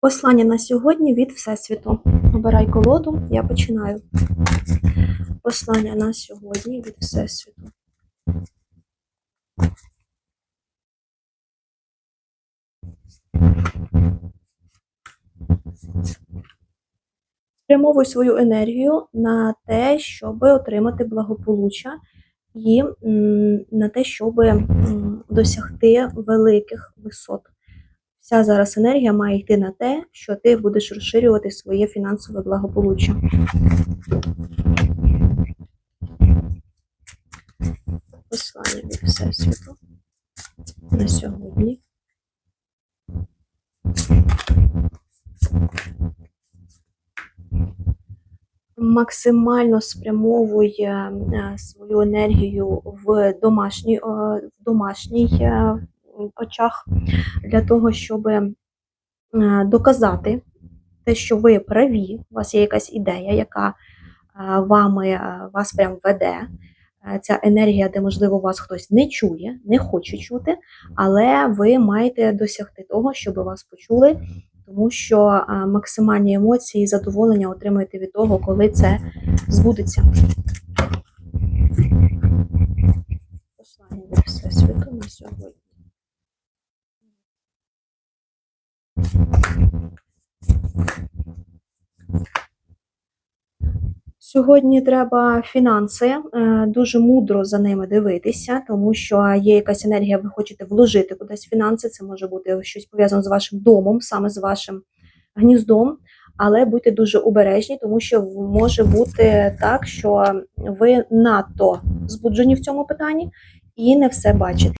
Послання на сьогодні від Всесвіту. Обирай колоду, я починаю. Послання на сьогодні від Всесвіту. Спрямовуй свою енергію на те, щоб отримати благополуччя і на те, щоб досягти великих висот. Вся зараз енергія має йти на те, що ти будеш розширювати своє фінансове благополуччя. Послання від Всесвіту на сьогодні. Максимально спрямовуй е, свою енергію в домашній, е, в домашній е, очах для того, щоб е, доказати те, що ви праві, у вас є якась ідея, яка е, вами е, вас прям веде. Ця енергія, де, можливо, вас хтось не чує, не хоче чути, але ви маєте досягти того, щоб вас почули, тому що максимальні емоції і задоволення отримуєте від того, коли це збудеться. Послання від Всесвіту на сьогодні. Сьогодні треба фінанси, е, дуже мудро за ними дивитися, тому що є якась енергія, ви хочете вложити кудись фінанси. Це може бути щось пов'язане з вашим домом, саме з вашим гніздом. Але будьте дуже обережні, тому що може бути так, що ви надто збуджені в цьому питанні і не все бачите.